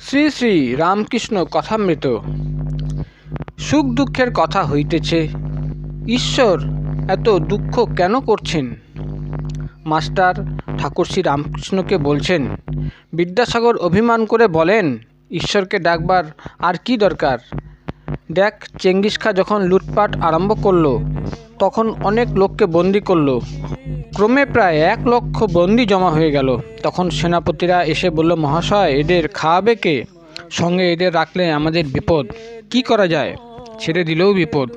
শ্রী শ্রী রামকৃষ্ণ কথামৃত। সুখ দুঃখের কথা হইতেছে, ঈশ্বর এত দুঃখ কেন করছেন? মাস্টার ঠাকুর শ্রী রামকৃষ্ণকে বলছেন, বিদ্যাসাগর অভিমান করে বলেন, ঈশ্বরকে ডাকবার আর কি দরকার? দেখ, চেঙ্গিস খা যখন লুটপাট আরম্ভ করল, তখন অনেক লোককে বন্দি করল। ক্রমে প্রায় এক লক্ষ বন্দি জমা হয়ে গেল। তখন সেনাপতিরা এসে বলল, মহাশয়, এদের খাওয়াবে কে? সঙ্গে এদের রাখলে আমাদের বিপদ। কি করা যায়? ছেড়ে দিলেও বিপদ।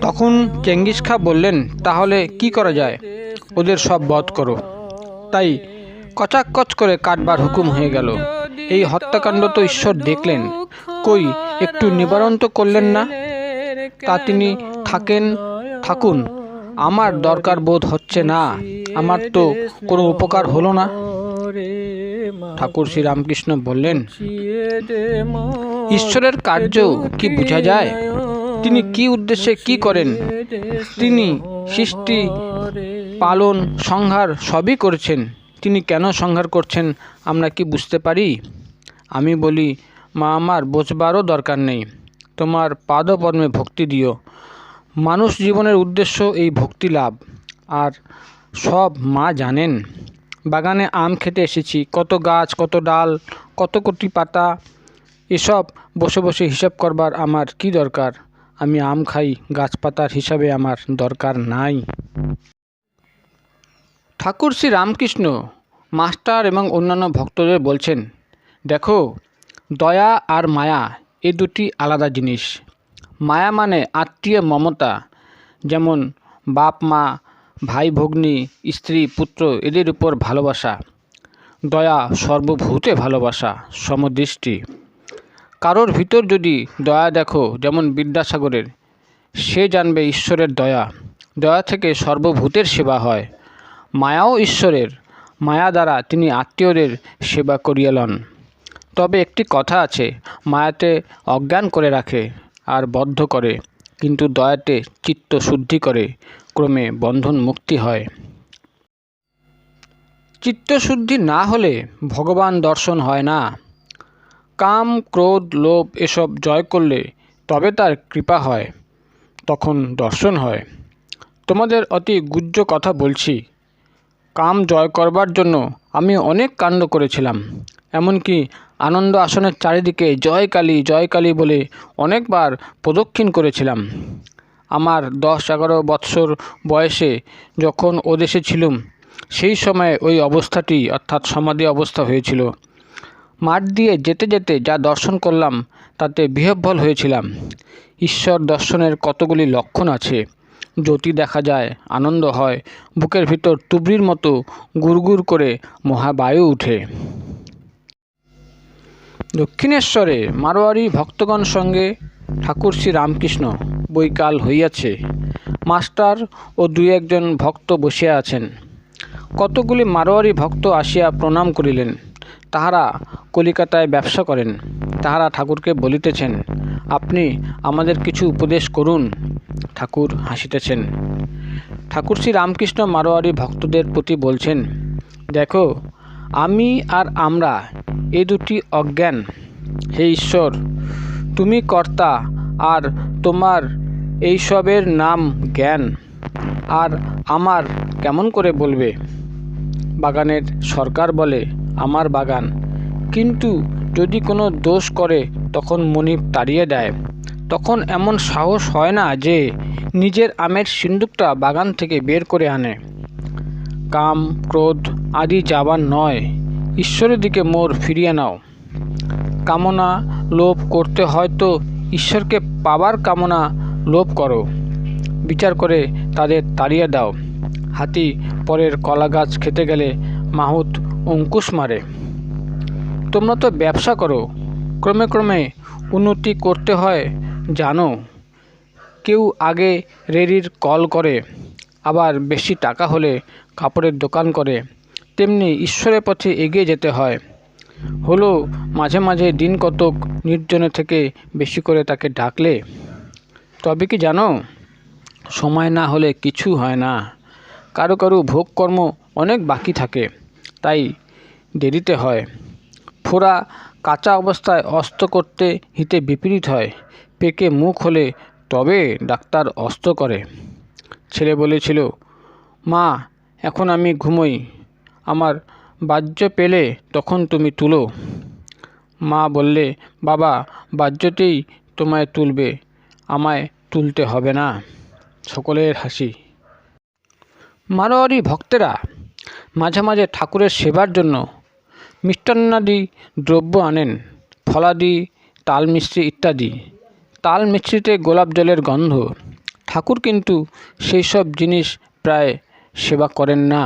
তখন চেঙ্গিস খা বললেন, তাহলে কি করা যায়? ওদের সব বধ করো। তাই কচাকচ করে কাটবার হুকুম হয়ে গেল। এই হত্যাকাণ্ড তো ঈশ্বর দেখলেন। কই, একটু নিবারণ তো করলেন না? তা তিনি থাকেন, থাকুন। আমার দরকার বোধ হচ্ছে না। আমার তো কোনো উপকার হলো না। ঠাকুর শ্রী রামকৃষ্ণ বললেন, ঈশ্বরের কার্য কি বোঝা যায়? তিনি কি উদ্দেশ্যে কি করেন? তিনি সৃষ্টি, পালন, সংহার সবই করেছেন। তিনি কেন সংহার করছেন আমরা কি বুঝতে পারি? আমি বলি, মা, আমার বোঝবারও দরকার নেই। তোমার পাদপদ্মে ভক্তি দিও। মানুষ জীবনের উদ্দেশ্য এই ভক্তি লাভ। আর সব মা জানেন। বাগানে আম খেতে এসেছি। কত গাছ, কত ডাল, কত কোটি পাতা। এসব বসে বসে হিসাব করবার আমার কি দরকার? আমি আম খাই গাছপাতার হিসাবে আমার দরকার নাই। ঠাকুর শ্রী রামকৃষ্ণ, মাস্টার এবং অন্যান্য ভক্তদের বলছেন, দেখো, দয়া আর মায়া এ দুটি আলাদা জিনিস। মায়া মানে আত্মীয় মমতা, যেমন বাপ, মা, ভাই, ভগ্নী, স্ত্রী, পুত্র এদের উপর ভালোবাসা। দয়া সর্বভূতে ভালোবাসা, সমদৃষ্টি। কারোর ভিতর যদি দয়া দেখো, যেমন বিদ্যাসাগরের, সে জানবে ঈশ্বরের দয়া। দয়া থেকে সর্বভূতের সেবা হয়। মায়াও ঈশ্বরের। মায়া দ্বারা তিনি আত্মীয়দের সেবা করিয়ে লন। তবে একটি কথা আছে মায়াতে অজ্ঞান করে রাখে আর বদ্ধ করে, কিন্তু দয়াতে চিত্ত শুদ্ধি করে, ক্রমে বন্ধন মুক্তি হয়। চিত্তশুদ্ধি না হলে ভগবান দর্শন হয় না। কাম, ক্রোধ, লোভ এসব জয় করলে তবে তার কৃপা হয়, তখন দর্শন হয়। তোমাদের অতি গুহ্য কথা বলছি কাম জয় করবার জন্য আমি অনেক কাণ্ড করেছিলাম। এমনকি আনন্দ আসনের চারিদিকে জয় কালী জয় কালী বলে অনেকবার প্রদক্ষিণ করেছিলাম। আমার দশ এগারো বৎসর বয়সে যখন ওদেশে ছিলুম, সেই সময় ওই অবস্থাটি অর্থাৎ সমাধি অবস্থা হয়েছিল। মাঠ দিয়ে যেতে যেতে যা দর্শন করলাম, তাতে বিহ্বল হয়েছিলাম। ঈশ্বর দর্শনের কতগুলি লক্ষণ আছে জ্যোতি দেখা যায়, আনন্দ হয়। বুকের ভিতর তুবড়ির মতো গুড়গুড় করে মহাবায়ু উঠে। দক্ষিণেশ্বরে মারোয়ারি ভক্তগণ সঙ্গে ঠাকুর শ্রী রামকৃষ্ণ বৈকাল হইয়াছে। মাস্টার ও দুই একজন ভক্ত বসিয়া আছেন। কতগুলি মারোয়ারি ভক্ত আসিয়া প্রণাম করিলেন। তাহারা কলিকাতায় ব্যবসা করেন। তাহারা ঠাকুরকে বলিতেছেন আপনি আমাদের কিছু উপদেশ করুন। ঠাকুর হাসিতেছেন। ঠাকুর শ্রী রামকৃষ্ণ মারোয়ারি ভক্তদের প্রতি বলছেন, দেখো, আমি আর আমরা এ দুটি অজ্ঞান। হে ঈশ্বর, তুমি কর্তা আর তোমার এইসবের নাম জ্ঞান। আর আমার কেমন করে বলবে? বাগানের সরকার বলে, আমার বাগান। কিন্তু যদি কোনো দোষ করে তখন মনিব তাড়িয়ে দেয়, তখন এমন সাহস হয় না যে নিজের আমের সিন্দুকটা বাগান থেকে বের করে আনে। কাম, ক্রোধ আদি যাবার নয়, ঈশ্বরের দিকে মোর ফিরিয়ে নাও। কামনা লোভ করতে হয়তো ঈশ্বরকে পাবার কামনা লোভ করো। বিচার করে তাদের তাড়িয়ে দাও। হাতি পরের কলা গাছ খেতে গেলে মাহুত অঙ্কুশ মারে। তোমরা তো ব্যবসা করো ক্রমে ক্রমে উন্নতি করতে হয়, জানো। কেউ আগে রেডির কল করে, আবার বেশি টাকা হলে কাপড়ের দোকান করে। তেমনি ঈশ্বরের পথে এগিয়ে যেতে হয়। হলো মাঝে মাঝে দিন কতক নির্জনে থেকে বেশি করে তাকে ডাকলে। তবে কি জানো, সময় না হলে কিছু হয় না। কারও কারও ভোগকর্ম অনেক বাকি থাকে, তাই দেরিতে হয়। ফোড়া কাঁচা অবস্থায় অস্ত করতে হিতে বিপরীত হয়। পেকে মুখ হলে তবে ডাক্তার অস্ত করে। ছেলে বলেছিল, মা, এখন আমি ঘুমোই। আমার বাহ্য পেলে তখন তুমি তুলো। মা বললে, বাবা, বাহ্যতেই তোমায় তুলবে। আমায় তুলতে হবে না। সকলের হাসি। মারোয়ারি ভক্তেরা মাঝে মাঝে ঠাকুরের সেবার জন্য মিষ্টান্নাদি দ্রব্য আনেন, ফলাদি তাল মিষ্টি ইত্যাদি। তাল মিষ্টিতে গোলাপ জলের গন্ধ। ঠাকুর কিন্তু সেই সব জিনিস প্রায় সেবা করেন না।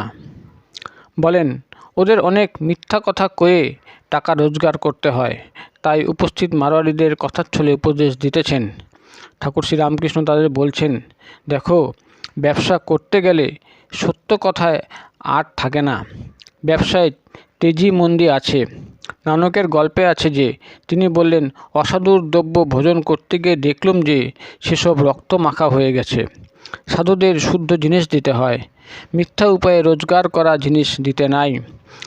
বলেন, ওদের অনেক মিথ্যা কথা কয়ে টাকা রোজগার করতে হয়, তাই উপস্থিত মারোয়ারিদের কথার ছলে উপদেশ দিতেছেন। ঠাকুর শ্রী রামকৃষ্ণ তাদের বলছেন, দেখো, ব্যবসা করতে গেলে সত্য কথায় আর থাকে না। ব্যবসায় তেজি মন্দি আছে। নানকের গল্পে আছে যে, তিনি বললেন, অসাধুর দ্রব্য ভোজন করতে গিয়ে দেখলুম যে, সেসব রক্ত মাখা হয়ে গেছে। সাধুদের শুদ্ধ জিনিস দিতে হয়। মিথ্যা উপায়ে রোজগার করা জিনিস দিতে নাই।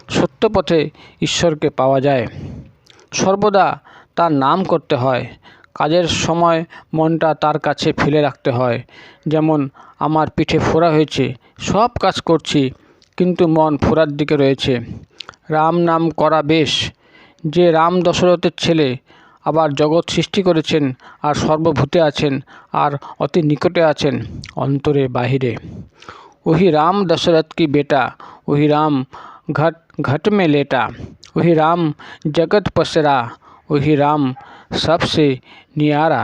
সত্য পথে ঈশ্বরকে পাওয়া যায়। সর্বদা তার নাম করতে হয়। কাজের সময় মনটা তার কাছে ফেলে রাখতে হয়। যেমন, আমার পিঠে ফোড়া হয়েছে, সব কাজ করছি কিন্তু মন ফোড়ার দিকে রয়েছে রাম নাম করা বেশ যে রাম দশরথের ছেলে আবার জগৎ সৃষ্টি করেছেন আর সর্বভূতে আছেন আর অতি নিকটে আছেন অন্তরে বাহিরে ওহি রাম দশরথ কি বেটা ওহি রাম ঘট ঘট মে লেটা ওহি রাম জগৎ পসরা ওহি রাম सबसे नियारा